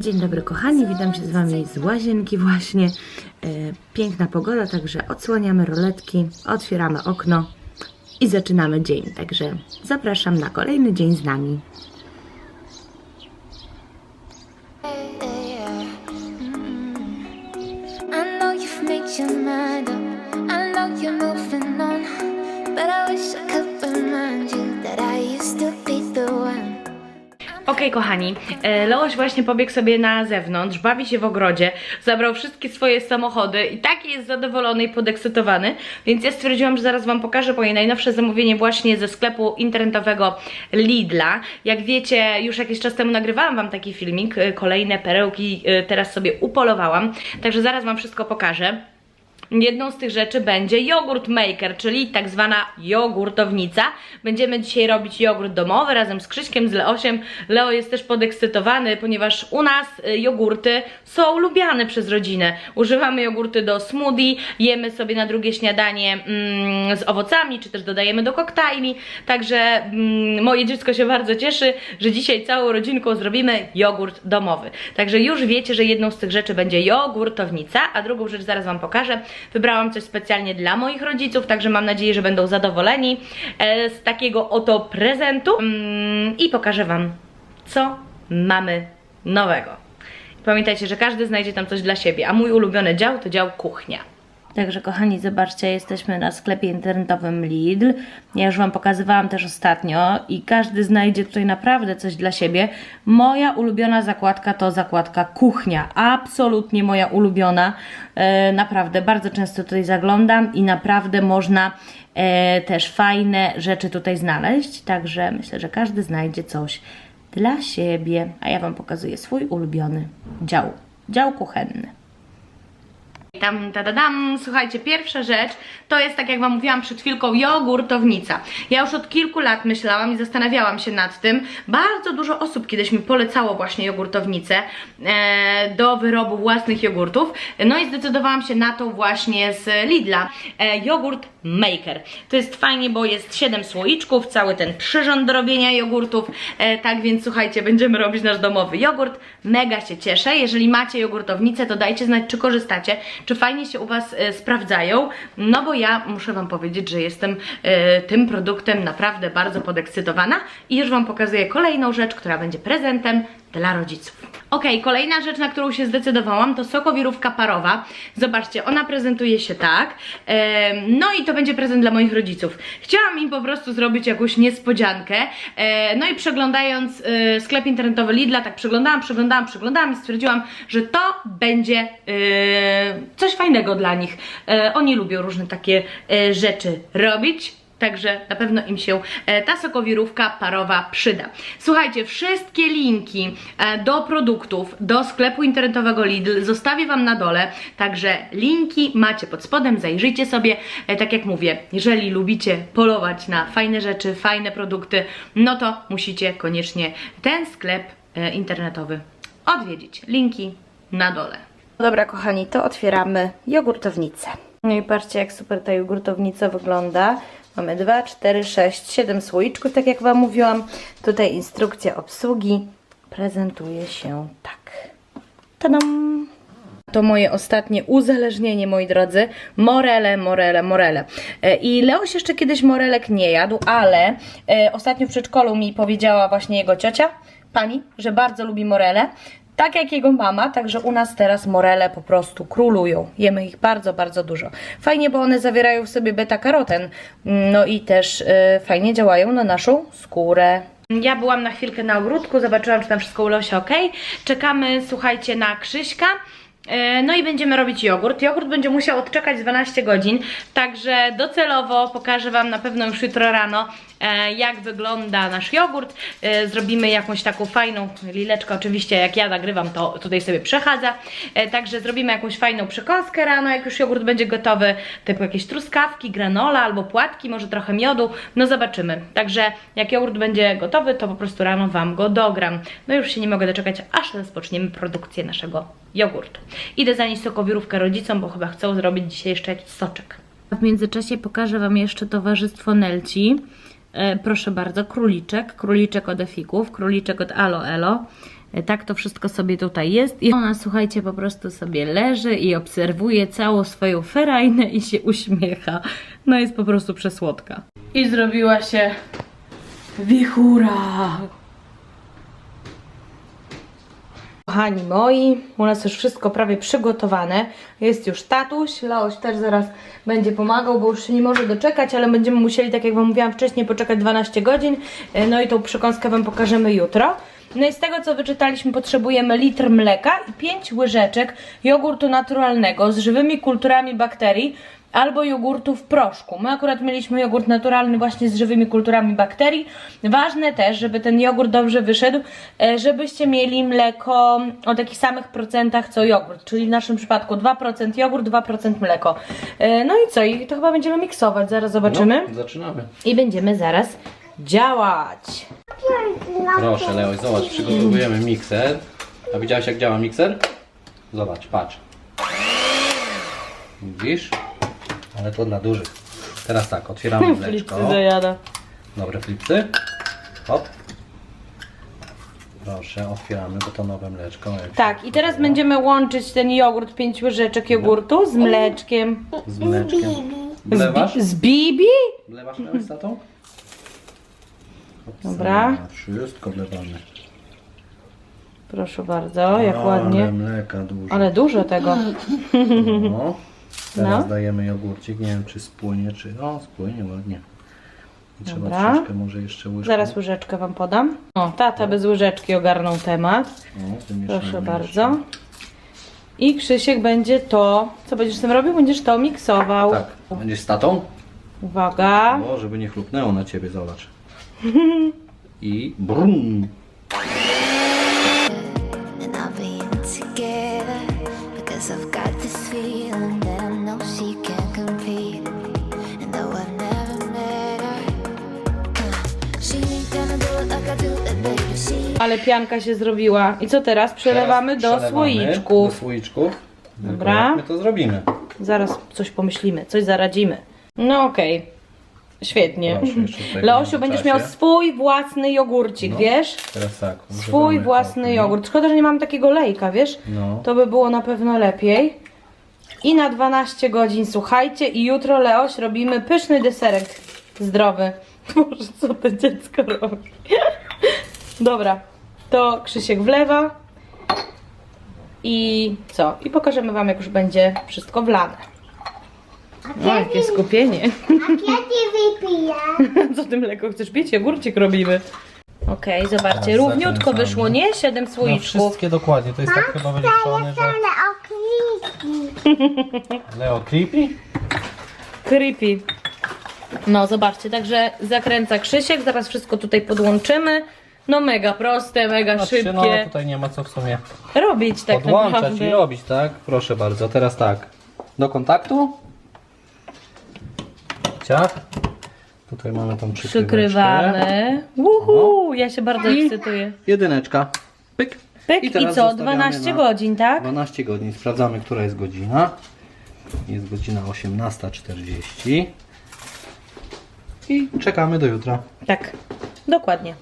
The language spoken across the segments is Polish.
Dzień dobry kochani, witam się z Wami z łazienki właśnie. E, piękna pogoda, także odsłaniamy roletki, otwieramy okno i zaczynamy dzień. Także zapraszam na kolejny dzień z nami. I know you've made your mind up. Okej, kochani, e, Leoś właśnie pobiegł sobie na zewnątrz, bawi się w ogrodzie, zabrał wszystkie swoje samochody i taki jest zadowolony i podekscytowany, więc ja stwierdziłam, że zaraz Wam pokażę moje najnowsze zamówienie właśnie ze sklepu internetowego Lidla. Jak wiecie, już jakiś czas temu nagrywałam Wam taki filmik, e, kolejne perełki e, teraz sobie upolowałam, także zaraz Wam wszystko pokażę. Jedną z tych rzeczy będzie jogurt maker, czyli tak zwana jogurtownica. Będziemy dzisiaj robić jogurt domowy razem z Krzyśkiem, z Leosiem. Leo jest też podekscytowany, ponieważ u nas y, jogurty są lubiane przez rodzinę. Używamy jogurty do smoothie, jemy sobie na drugie śniadanie mm, z owocami, czy też dodajemy do koktajli. Także mm, moje dziecko się bardzo cieszy, że dzisiaj całą rodzinką zrobimy jogurt domowy. Także już wiecie, że jedną z tych rzeczy będzie jogurtownica, a drugą rzecz zaraz Wam pokażę. Wybrałam coś specjalnie dla moich rodziców, także mam nadzieję, że będą zadowoleni e, z takiego oto prezentu mm, i pokażę Wam, co mamy nowego. Pamiętajcie, że każdy znajdzie tam coś dla siebie, a mój ulubiony dział to dział kuchnia. Także kochani, zobaczcie, jesteśmy na sklepie internetowym Lidl. Ja już Wam pokazywałam też ostatnio i każdy znajdzie tutaj naprawdę coś dla siebie. Moja ulubiona zakładka to zakładka kuchnia. Absolutnie moja ulubiona. E, naprawdę, bardzo często tutaj zaglądam i naprawdę można e, też fajne rzeczy tutaj znaleźć. Także myślę, że każdy znajdzie coś dla siebie. A ja Wam pokazuję swój ulubiony dział. Dział kuchenny. Tam, tadadam, słuchajcie, pierwsza rzecz to jest, tak jak Wam mówiłam przed chwilką, jogurtownica. Ja już od kilku lat myślałam i zastanawiałam się nad tym. Bardzo dużo osób kiedyś mi polecało właśnie jogurtownicę e, do wyrobu własnych jogurtów. No i zdecydowałam się na to właśnie z Lidla. E, jogurt maker. To jest fajnie, bo jest 7 słoiczków, cały ten przyrząd do robienia jogurtów. E, tak więc słuchajcie, będziemy robić nasz domowy jogurt. Mega się cieszę. Jeżeli macie jogurtownicę, to dajcie znać, czy korzystacie, czy fajnie się u Was e, sprawdzają. No bo ja muszę Wam powiedzieć, że jestem e, tym produktem naprawdę bardzo podekscytowana i już Wam pokazuję kolejną rzecz, która będzie prezentem dla rodziców. Ok, kolejna rzecz, na którą się zdecydowałam, to sokowirówka parowa. Zobaczcie, ona prezentuje się tak. No i to będzie prezent dla moich rodziców. Chciałam im po prostu zrobić jakąś niespodziankę. E, no i przeglądając e, sklep internetowy Lidla, tak przeglądałam, przeglądałam, przeglądałam i stwierdziłam, że to będzie e, coś fajnego dla nich. Oni lubią różne takie rzeczy robić. Także na pewno im się e, ta sokowirówka parowa przyda. Słuchajcie, wszystkie linki e, do produktów, do sklepu internetowego Lidl zostawię Wam na dole. Także linki macie pod spodem, zajrzyjcie sobie. E, Tak jak mówię, jeżeli lubicie polować na fajne rzeczy, fajne produkty, no to musicie koniecznie ten sklep internetowy odwiedzić. Linki na dole. Dobra, kochani, to otwieramy jogurtownicę. No i patrzcie, jak super ta jogurtownica wygląda. Mamy 2, 4, 6, 7 słoiczków, tak jak Wam mówiłam. Tutaj instrukcja obsługi prezentuje się tak. Tadam! To moje ostatnie uzależnienie, moi drodzy. Morele, morele, morele. E, I Leoś jeszcze kiedyś morelek nie jadł, ale e, ostatnio w przedszkolu mi powiedziała właśnie jego ciocia, pani, że bardzo lubi morele. Tak jak jego mama, także u nas teraz morele po prostu królują. Jemy ich bardzo, bardzo dużo. Fajnie, bo one zawierają w sobie beta-karoten. No i też y, fajnie działają na naszą skórę. Ja byłam na chwilkę na ogródku, zobaczyłam, czy tam wszystko u Leosia ok. Czekamy, słuchajcie, na Krzyśka. E, No i będziemy robić jogurt. Jogurt będzie musiał odczekać 12 godzin, także docelowo pokażę Wam na pewno już jutro rano, jak wygląda nasz jogurt. E, Zrobimy jakąś taką fajną lileczkę, oczywiście jak ja nagrywam, to tutaj sobie przechadza. E, Także zrobimy jakąś fajną przekąskę rano, jak już jogurt będzie gotowy, typu jakieś truskawki, granola albo płatki, może trochę miodu, no zobaczymy. Także jak jogurt będzie gotowy, to po prostu rano Wam go dogram. No już się nie mogę doczekać, aż rozpoczniemy produkcję naszego jogurtu. Idę zanieść sokowirówkę rodzicom, bo chyba chcą zrobić dzisiaj jeszcze jakiś soczek. W międzyczasie pokażę Wam jeszcze towarzystwo Nelci. E, proszę bardzo, króliczek, króliczek od Efików, króliczek od Alo Elo. E, Tak to wszystko sobie tutaj jest i ona, słuchajcie, po prostu sobie leży i obserwuje całą swoją ferajnę i się uśmiecha. No jest po prostu przesłodka. I zrobiła się wichura. Kochani moi, u nas już wszystko prawie przygotowane. Jest już tatuś, Leoś też zaraz będzie pomagał, bo już się nie może doczekać, ale będziemy musieli, tak jak Wam mówiłam wcześniej, poczekać 12 godzin. E, No i tą przekąskę Wam pokażemy jutro. No i z tego co wyczytaliśmy potrzebujemy litr mleka i 5 łyżeczek jogurtu naturalnego z żywymi kulturami bakterii albo jogurtu w proszku. My akurat mieliśmy jogurt naturalny właśnie z żywymi kulturami bakterii. Ważne też, żeby ten jogurt dobrze wyszedł, e, żebyście mieli mleko o takich samych procentach co jogurt, czyli w naszym przypadku 2% jogurt, 2% mleko. E, No i co? I to chyba będziemy miksować, zaraz zobaczymy. No, zaczynamy. I będziemy zaraz działać. Proszę, Leoś, zobacz, przygotowujemy mikser. A widziałeś jak działa mikser? Zobacz, patrz. Widzisz? Ale to dla dużych. Teraz tak, otwieramy mleczko. Flipsy zajada. Dobre flipsy. Hop. Proszę, otwieramy betonowe mleczko. jak się Tak, i teraz będziemy łączyć ten jogurt, 5 łyżeczek jogurtu z mleczkiem. Z mleczkiem. Wlewasz? Z bibi? Wlewasz Leoś z tatą? Dobra. Wszystko wlewamy. Proszę bardzo, jak Ale ładnie. mleka dużo. Ale dużo tego. No. Teraz No. dajemy jogurcik. Nie wiem czy spłynie, czy. O, spłynie ładnie. I trzeba Dobra. troszeczkę może jeszcze łyżką. Zaraz łyżeczkę wam podam. O, tata bez łyżeczki ogarnął temat. Wymieszamy Proszę jeszcze. bardzo. I Krzysiek będzie to. Co będziesz z tym robił? Będziesz to miksował. Tak. Będziesz z tatą? Uwaga. O, żeby nie chlupnęło na ciebie, zobacz. I brum. Ale pianka się zrobiła. I co teraz? Przelewamy Teraz do przelewamy słoiczków. Do słoiczków. Dobra. Jak my to zrobimy? Zaraz coś pomyślimy, coś zaradzimy. No okej. Świetnie. Jeszcze tutaj Leosiu, będziesz międzyczasie. miał swój własny jogurcik, No. wiesz? Teraz tak. Swój własny kopii. jogurt. Szkoda, że nie mam takiego lejka, wiesz? No. To by było na pewno lepiej. I na 12 godzin, słuchajcie, i jutro Leoś robimy pyszny deserek zdrowy. Boże, co to dziecko robi? Dobra, to Krzysiek wlewa. I co? I pokażemy Wam, jak już będzie wszystko wlane. O, jakie skupienie. Kiedy wypiję? Co ty mleko chcesz pić? Jogurcik robimy. Okej, zobaczcie, Teraz równiutko wyszło, nie? 7 No słoiczków. wszystkie dokładnie, to jest tak chyba wyliczone, że... Ale okliki. Leo creepy? Creepy. No, zobaczcie, także zakręca Krzysiek, zaraz wszystko tutaj podłączymy. No mega proste, mega Znaczy, no szybkie. tutaj nie ma co w sumie Robić tak podłączać naprawdę. i robić, tak? Proszę bardzo, teraz tak. Do kontaktu. Ciach. Tutaj mamy tą przykryweczkę. Przykrywamy. Uhu, ja się bardzo ekscytuję. Jedyneczka. Pyk. Pyk i, teraz co? zostawiamy 12 na godzin, tak? 12 godzin. Sprawdzamy, która jest godzina. Jest godzina 18.40. I czekamy do jutra. Tak, dokładnie.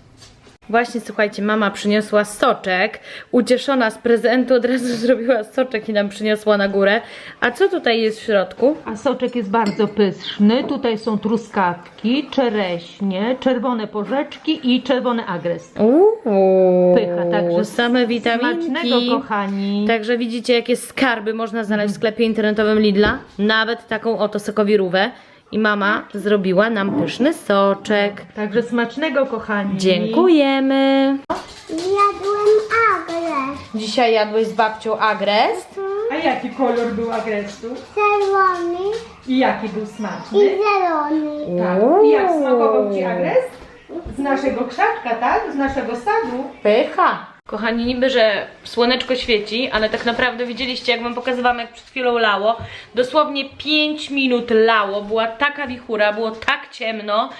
Właśnie, słuchajcie, mama przyniosła soczek. Ucieszona z prezentu od razu zrobiła soczek i nam przyniosła na górę. A co tutaj jest w środku? A soczek jest bardzo pyszny. Tutaj są truskawki, czereśnie, czerwone porzeczki i czerwony agres. Uuu, Pycha, także same witaminki. Smacznego, kochani. Także widzicie, jakie skarby można znaleźć w sklepie internetowym Lidla. Nawet taką oto sokowirówę. I mama zrobiła nam pyszny soczek. Także smacznego, kochani. Dziękujemy. Jadłem agres. Dzisiaj jadłeś z babcią agrest. A jaki kolor był agresu? Czerwony I jaki był i smaczny? zielony. Tak. I jak smakował Ci agres? Z naszego krzaczka, tak? Z naszego sadu. Pycha. Kochani, niby, że słoneczko świeci, ale tak naprawdę widzieliście, jak wam pokazywałam, jak przed chwilą lało. Dosłownie 5 minut lało, była taka wichura, było tak ciemno,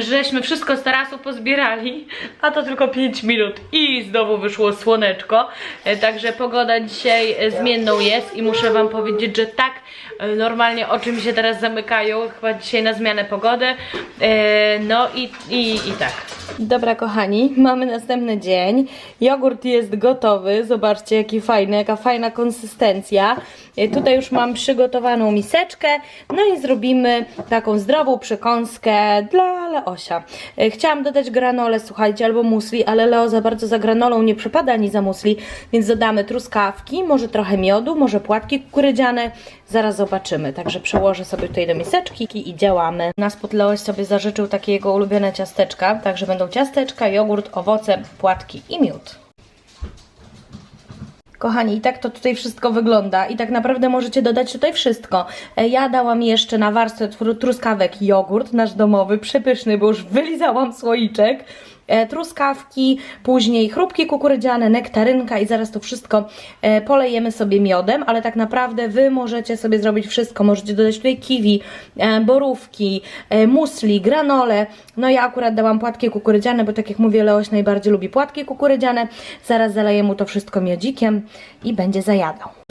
żeśmy wszystko z tarasu pozbierali, a to tylko 5 minut i znowu wyszło słoneczko. E, Także pogoda dzisiaj zmienną jest i muszę wam powiedzieć, że tak e, normalnie oczy mi się teraz zamykają, chyba dzisiaj na zmianę pogody. E, No i, i, i tak. Dobra, kochani, mamy następny dzień. Jogurt jest gotowy. Zobaczcie, jaki fajny, jaka fajna konsystencja. E, Tutaj już mam przygotowaną miseczkę. No i zrobimy taką zdrową przekąskę dla Leosia. E, Chciałam dodać granolę, słuchajcie, albo musli, ale Leo za bardzo za granolą nie przypada ani za musli, więc dodamy truskawki, może trochę miodu, może płatki kukurydziane. Zaraz zobaczymy. Także przełożę sobie tutaj do miseczki i działamy. Na spod Leoś sobie zażyczył takie jego ulubione ciasteczka, także będą ciasteczka, jogurt, owoce, płatki i miód. Kochani, i tak to tutaj wszystko wygląda i tak naprawdę możecie dodać tutaj wszystko. E, Ja dałam jeszcze na warstwę tru- truskawek jogurt, nasz domowy, przepyszny, bo już wylizałam słoiczek. E, truskawki, później chrupki kukurydziane, nektarynka i zaraz to wszystko e, polejemy sobie miodem, ale tak naprawdę Wy możecie sobie zrobić wszystko. Możecie dodać tutaj kiwi, e, borówki, musli, granole. No ja akurat dałam płatki kukurydziane, bo tak jak mówię, Leoś najbardziej lubi płatki kukurydziane. Zaraz zaleję mu to wszystko miodzikiem i będzie zajadał.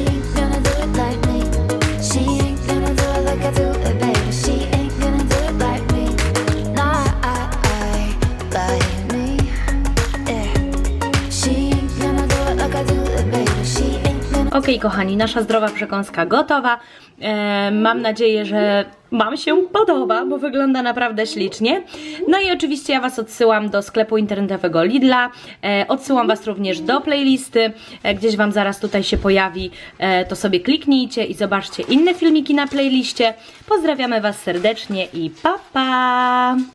Ok, kochani, nasza zdrowa przekąska gotowa. E, mam nadzieję, że Wam się podoba, bo wygląda naprawdę ślicznie. No i oczywiście ja Was odsyłam do sklepu internetowego Lidla. E, odsyłam Was również do playlisty. E, gdzieś Wam zaraz tutaj się pojawi. E, to sobie kliknijcie i zobaczcie inne filmiki na playliście. Pozdrawiamy Was serdecznie i pa pa!